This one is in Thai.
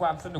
ความสนุก